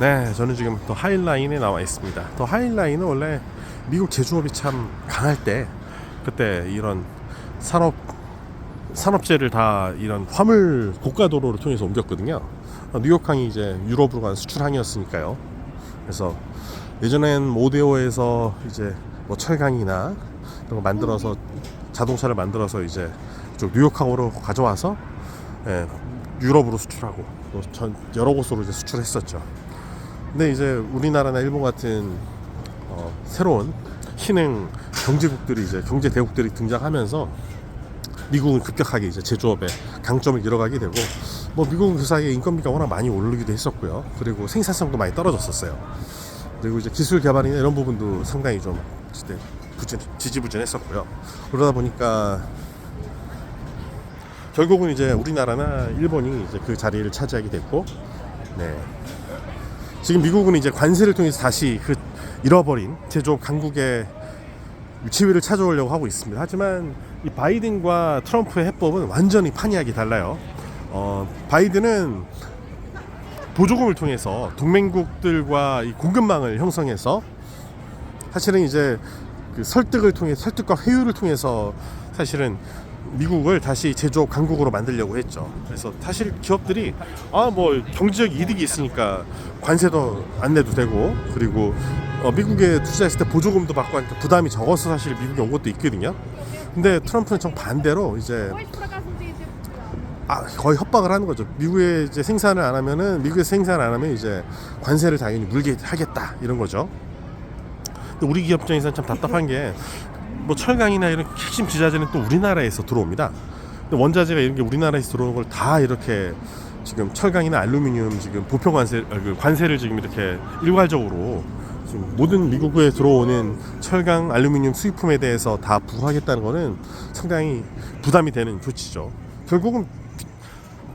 네, 저는 지금 더 하이라인에 나와 있습니다. 더 하이라인은 원래 미국 제조업이 참 강할 때 그때 이런 산업 산업재를 다 이런 화물 고가 도로를 통해서 옮겼거든요. 어, 뉴욕항이 이제 유럽으로 간 수출항이었으니까요. 그래서 예전엔 모데오에서 이제 뭐 철강이나 이런 거 만들어서 자동차를 만들어서 이제 이쪽 뉴욕항으로 가져와서 예, 유럽으로 수출하고 또 전 여러 곳으로 이제 수출했었죠. 근데 이제 우리나라나 일본 같은 어, 새로운 신흥 경제국들이 이제 경제 대국들이 등장하면서 미국은 급격하게 이제 제조업에 강점을 잃어가게 되고 뭐 미국은 그 사이에 인건비가 워낙 많이 오르기도 했었고요. 그리고 생산성도 많이 떨어졌었어요. 그리고 이제 기술 개발이나 이런 부분도 상당히 좀 부진, 지지부진했었고요. 그러다 보니까 결국은 이제 우리나라나 일본이 이제 그 자리를 차지하게 됐고, 네. 지금 미국은 이제 관세를 통해서 다시 그 잃어버린 제조업 강국의 지위를 찾아오려고 하고 있습니다. 하지만 이 바이든과 트럼프의 해법은 완전히 판이하게 달라요. 어, 바이든은 보조금을 통해서 동맹국들과 이 공급망을 형성해서 사실은 이제 그 설득을 통해 설득과 회유를 통해서 사실은 미국을 다시 제조업 강국으로 만들려고 했죠. 그래서 사실 기업들이 아 뭐 경제적 이득이 있으니까 관세도 안 내도 되고 그리고 어, 미국에 투자했을 때 보조금도 받고 하니까 부담이 적어서 사실 미국에 온 것도 있거든요. 근데 트럼프는 정 반대로 이제 아, 거의 협박을 하는 거죠. 미국에 이제 생산을 안 하면은 미국에 생산 안 하면 이제 관세를 당연히 물게 하겠다 이런 거죠. 우리 기업 입장에서는 참 답답한 게 뭐 철강이나 이런 핵심 지자재는 또 우리나라에서 들어옵니다. 근데 원자재가 이런 게 우리나라에서 들어오는 걸 다 이렇게 지금 철강이나 알루미늄 지금 보표 관세 아, 그 관세를 지금 이렇게 일괄적으로 지금 모든 미국에 들어오는 철강 알루미늄 수입품에 대해서 다 부과하겠다는 거는 상당히 부담이 되는 조치죠. 결국은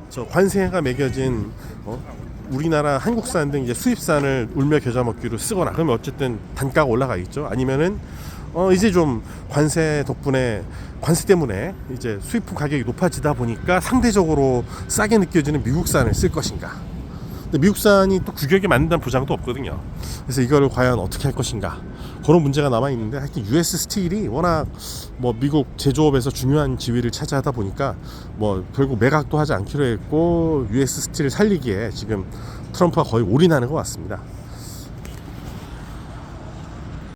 저 관세가 매겨진 어? 우리나라 한국산 등 이제 수입산을 울며 겨자 먹기로 쓰거나 그러면 어쨌든 단가가 올라가 있죠. 아니면은 어 이제 좀 관세 덕분에 관세 때문에 이제 수입품 가격이 높아지다 보니까 상대적으로 싸게 느껴지는 미국산을 쓸 것인가. 근데 미국산이 또 규격에 맞는다는 보장도 없거든요. 그래서 이거를 과연 어떻게 할 것인가 그런 문제가 남아 있는데 하여튼 US 스틸이 워낙 뭐 미국 제조업에서 중요한 지위를 차지하다 보니까 뭐 결국 매각도 하지 않기로 했고 US 스틸을 살리기에 지금 트럼프가 거의 올인하는 것 같습니다.